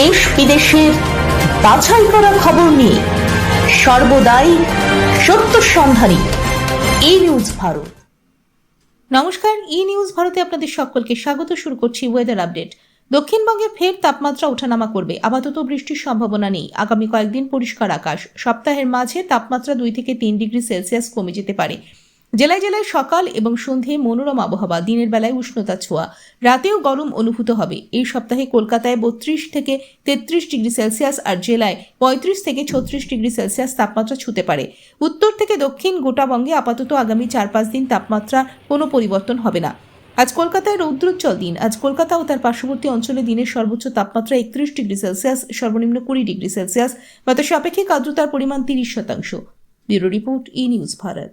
দেশ বিদেশের বাছাই করা খবর নিয়ে সর্বদাই সত্য সন্ধানী এই নিউজ ভারত। নমস্কার ই নিউজ ভারতে আপনাদের সকলকে স্বাগত, শুরু করছি ওয়েদার আপডেট দক্ষিণবঙ্গে ফের তাপমাত্রা ওঠানামা করবে। আপাতত বৃষ্টির সম্ভাবনা নেই। আগামী কয়েকদিন পরিষ্কার আকাশ। সপ্তাহের মাঝে তাপমাত্রা দুই থেকে তিন ডিগ্রি সেলসিয়াস কমে যেতে পারে। জেলায় জেলায় সকাল এবং সন্ধে মনোরম আবহাওয়া, দিনের বেলায় উষ্ণতা ছোঁয়া, রাতেও গরম অনুভূত হবে। এই সপ্তাহে কলকাতায় বত্রিশ থেকে তেত্রিশ ডিগ্রি সেলসিয়াস আর জেলায় পঁয়ত্রিশ থেকে ছত্রিশ ডিগ্রি সেলসিয়াস তাপমাত্রা ছুতে পারে। উত্তর থেকে দক্ষিণ গোটাবঙ্গে আপাতত আগামী চার পাঁচ দিন তাপমাত্রা কোনো পরিবর্তন হবে না। আজ কলকাতায় রৌদ্রোজ্জ্বল দিন। আজ কলকাতা ও তার পার্শ্ববর্তী অঞ্চলে দিনের সর্বোচ্চ তাপমাত্রা একত্রিশ ডিগ্রি সেলসিয়াস, সর্বনিম্ন কুড়ি ডিগ্রি সেলসিয়াস। বাতাসে আপেক্ষিক আর্দ্রতার পরিমাণ তিরিশ শতাংশ। Bureau report, E news Bharat.